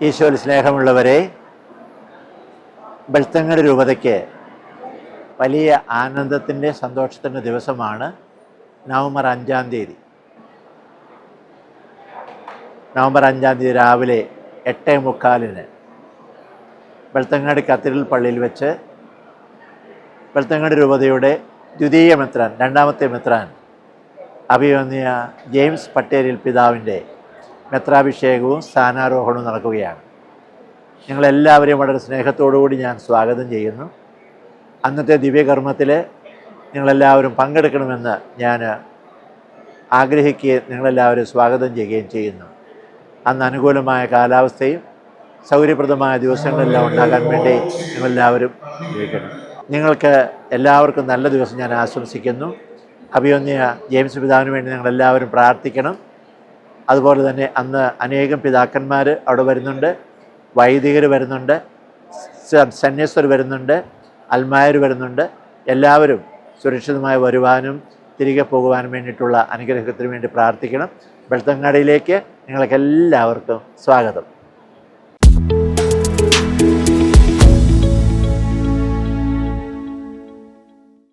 ഈശോയിൽ സ്നേഹമുള്ളവരെ ബൽത്തങ്ങളുടെ രൂപതയ്ക്ക് വലിയ ആനന്ദത്തിന്റെ സന്തോഷത്തിന്റെ ദിവസമാണ് നവംബർ അഞ്ചാം തീയതി. നവംബർ അഞ്ചാം തീയതി രാവിലെ എട്ടേ മുക്കാലിന് വെളുത്തങ്ങാട് കത്തീഡ്രൽ പള്ളിയിൽ വെച്ച് വെളുത്തങ്ങാട് രൂപതയുടെ ദ്വിതീയ മെത്രാൻ രണ്ടാമത്തെ മെത്രാൻ അഭിമന്യ ജെയിംസ് പട്ടേലിൽ പിതാവിന്റെ മെത്രാഭിഷേകവും സ്ഥാനാരോഹണവും നടക്കുകയാണ്. നിങ്ങളെല്ലാവരെയും വളരെ സ്നേഹത്തോടുകൂടി ഞാൻ സ്വാഗതം ചെയ്യുന്നു. അന്നത്തെ ദിവ്യകർമ്മത്തിൽ നിങ്ങളെല്ലാവരും പങ്കെടുക്കണമെന്ന് ഞാൻ ആഗ്രഹിക്കുകയും നിങ്ങളെല്ലാവരും സ്വാഗതം ചെയ്യുകയും ചെയ്യുന്നു. അന്ന് അനുകൂലമായ കാലാവസ്ഥയും സൗകര്യപ്രദമായ ദിവസങ്ങളെല്ലാം ഉണ്ടാകാൻ വേണ്ടി നിങ്ങളെല്ലാവരും ഉപയോഗിക്കണം നിങ്ങൾക്ക് എല്ലാവർക്കും നല്ല ദിവസം ഞാൻ ആശംസിക്കുന്നു. അഭിയൊന്നിയ ജെയിംസ് പിതാവിന് വേണ്ടി നിങ്ങളെല്ലാവരും പ്രാർത്ഥിക്കണം. അതുപോലെ തന്നെ അന്ന് അനേകം പിതാക്കന്മാർ അവിടെ വരുന്നുണ്ട്. വൈദികർ വരുന്നുണ്ട്. സന്യസ്വർ വരുന്നുണ്ട്. അൽമായർ വരുന്നുണ്ട്. എല്ലാവരും സുരക്ഷിതമായി വരുവാനും തിരികെ പോകുവാനും വേണ്ടിയിട്ടുള്ള അനുഗ്രഹത്തിന് വേണ്ടി പ്രാർത്ഥിക്കണം. വെളുത്തങ്ങാടിയിലേക്ക് നിങ്ങൾക്ക് എല്ലാവർക്കും സ്വാഗതം.